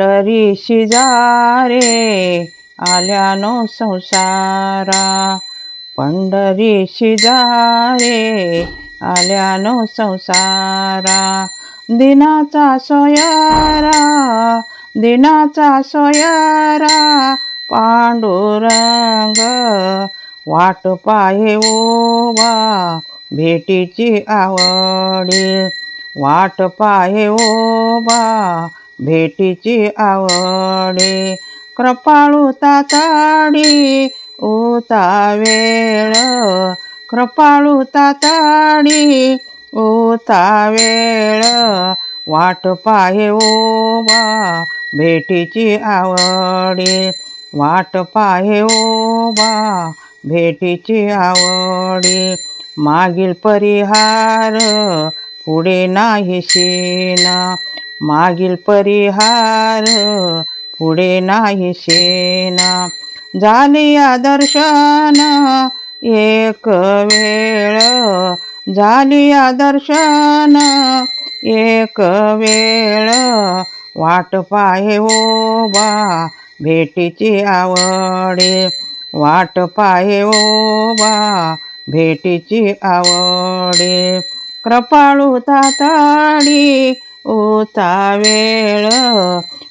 पंढरी शिजारे आल्यानो संसारा. पंढरी शिजारे आल्यानो संसारा. दिनाचा सोयारा दिनाचा सोयारा पांडुरंग वाट पाहे ओवा भेटीची आवडी वाट पाहे ओबा भेटीची आवडी. कृपाळू ताताडी ओता वेळ कृपाळू ताताडी ओता वेळ वाट पाहे ओबा भेटीची आवडी. वाट पाहे ओबा भेटीची आवडी. मागील परिहार पुढे नाही शिना मागील परिहार पुढे नाही शेन झाली या दर्शन एक वेळ. झाली या दर्शन एक वेळ. वाट पाहे हो ओबा भेटीची आवडे. वाट पाहे हो ओबा भेटीची आवडी. कृपाळू ताताडी ओता वेळ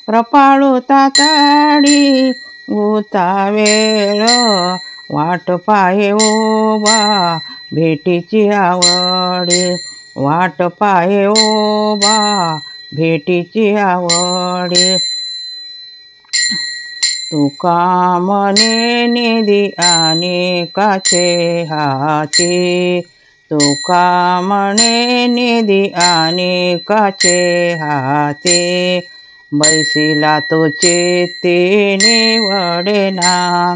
कृपाळू ताताडी. ओता वेळ वाट पाहे ओबा भेटीची आवडी. वाट पाहे ओबा भेटीची आवडी. तुका मने निधी अनेकाचे हाती तुका म्हणे निधी काचे हाते. बैसिला तो चेतेने निवडेना.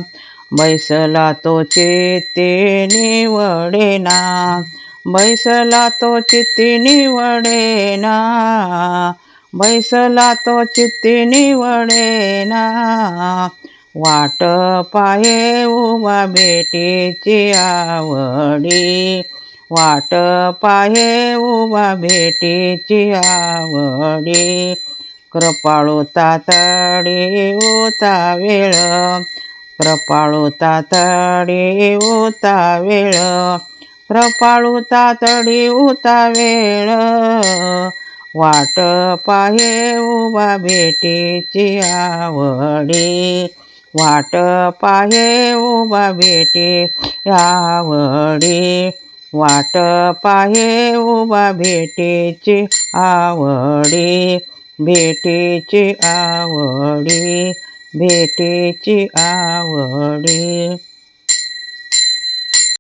बैसला तो चेतेने निवडेना. बैसला तो चित्ती निवडेना. बैसला तो चित्ती निवडेना. वाट पाये उभा भेटीची आवडी. वाट पाहे उभा भेटीची आवडी. कृपाळू तातडी उता वेळ. कृपाळू तातडी उता वेळ. कृपाळू तातडी उता वेळ. वाट पाहे उभा भेटीची आवडी. वाट पाहे उभा भेटी आवडी. वाट पाहे उभा भेटीची आवडी भेटीची आवडी भेटीची आवडी.